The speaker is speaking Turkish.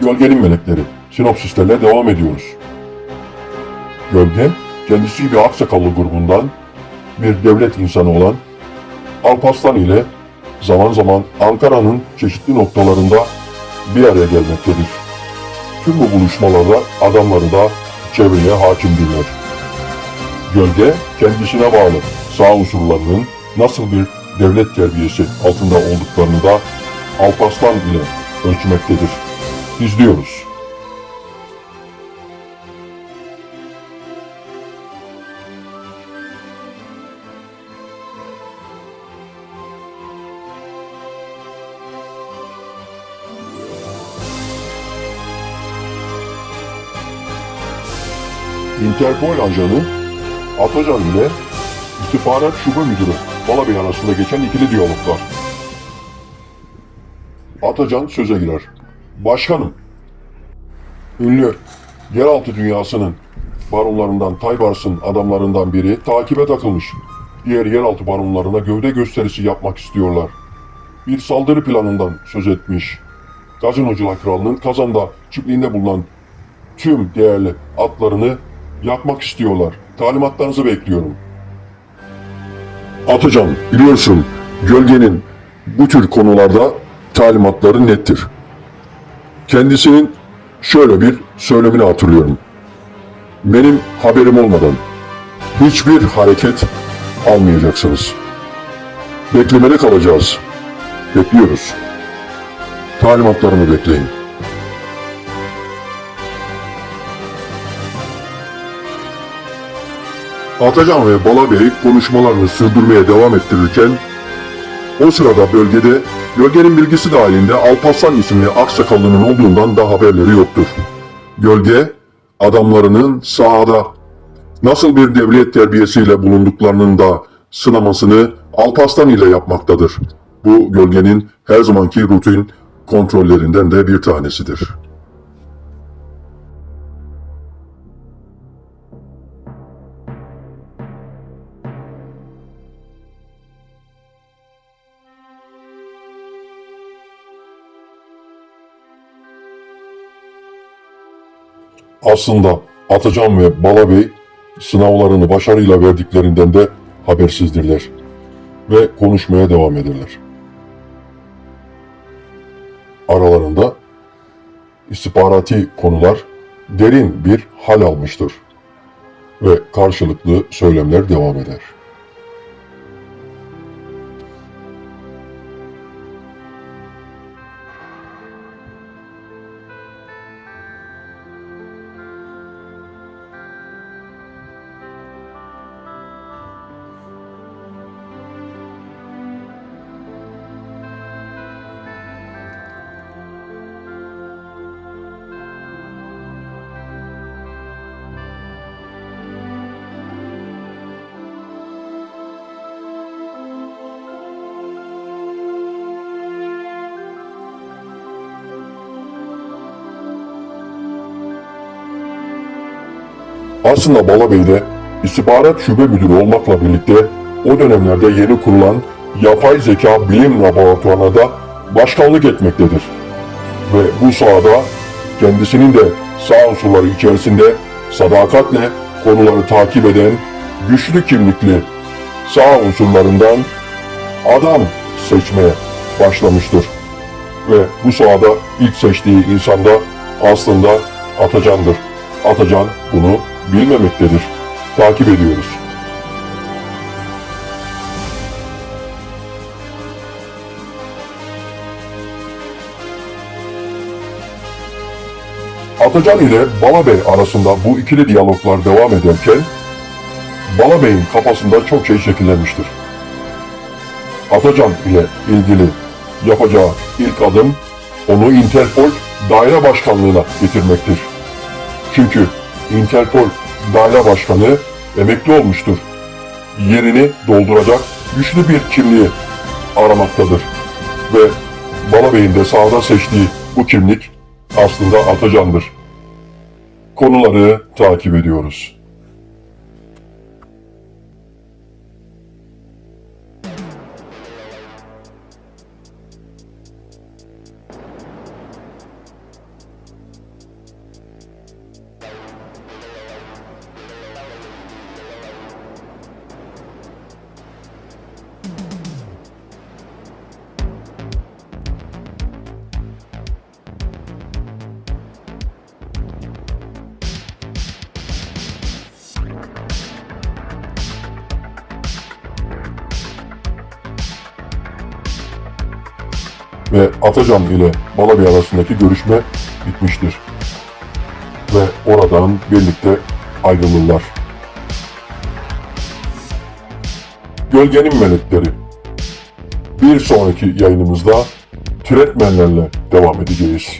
Gölgenin melekleri. Sinopsislerle devam ediyoruz. Gölge, kendisi bir aksakallı grubundan bir devlet insanı olan Alparslan ile zaman zaman Ankara'nın çeşitli noktalarında bir araya gelmektedir. Tüm bu buluşmalarda adamları da çevreye hakimdirler. Gölge kendisine bağlı sağ unsurlarının nasıl bir devlet terbiyesi altında olduklarını da Alparslan ile ölçmektedir. İzliyoruz. Interpol ajanı Atacan ile İstihbarat Şube Müdürü Balabey arasında geçen ikili diyaloglar. Atacan söze girer. Başkanım, ünlü yeraltı dünyasının baronlarından Taybars'ın adamlarından biri takibe takılmış. Diğer yeraltı baronlarına gövde gösterisi yapmak istiyorlar. Bir saldırı planından söz etmiş. Gazinocular Kralı'nın Kazan'da çiftliğinde bulunan tüm değerli atlarını yakmak istiyorlar. Talimatlarınızı bekliyorum. Atacan, biliyorsun gölgenin bu tür konularda talimatları nettir. Kendisinin şöyle bir söylemini hatırlıyorum. Benim haberim olmadan hiçbir hareket almayacaksınız. Beklemede kalacağız. Bekliyoruz. Talimatlarımı bekleyin. Atacan ve Bala Bey konuşmalarını sürdürmeye devam ettirirken o sırada bölgede Gölgenin bilgisi dahilinde Alparslan isimli aksakallının olduğundan da haberleri yoktur. Gölge adamlarının sahada nasıl bir devlet terbiyesiyle bulunduklarının da sınamasını Alparslan ile yapmaktadır. Bu gölgenin her zamanki rutin kontrollerinden de bir tanesidir. Aslında Atacan ve Bala Bey sınavlarını başarıyla verdiklerinden de habersizdirler ve konuşmaya devam ederler. Aralarında istihbarati konular derin bir hal almıştır ve karşılıklı söylemler devam eder. Aslında Balabey'de istihbarat şube müdürü olmakla birlikte o dönemlerde yeni kurulan yapay zeka bilim laboratuvarına da başkanlık etmektedir. Ve bu sahada kendisinin de sağ unsurları içerisinde sadakatle konuları takip eden güçlü kimlikli sağ unsurlarından adam seçmeye başlamıştır. Ve bu sahada ilk seçtiği insan da aslında Atacan'dır. Atacan bunu bilmemektedir. Takip ediyoruz. Atacan ile Balabey arasında bu ikili diyaloglar devam ederken Balabey'in kafasında çok şey şekillenmiştir. Atacan ile ilgili yapacağı ilk adım onu Interpol daire başkanlığına getirmektir. Çünkü Interpol daire başkanı emekli olmuştur. Yerini dolduracak güçlü bir kimliği aramaktadır. Ve Balabey'in de sahada seçtiği bu kimlik aslında Atacan'dır. Konuları takip ediyoruz. Ve Atacan ile Malabi arasındaki görüşme bitmiştir. Ve oradan birlikte ayrılırlar. Gölgenin Melekleri Bir sonraki yayınımızda türetmenlerle devam edeceğiz.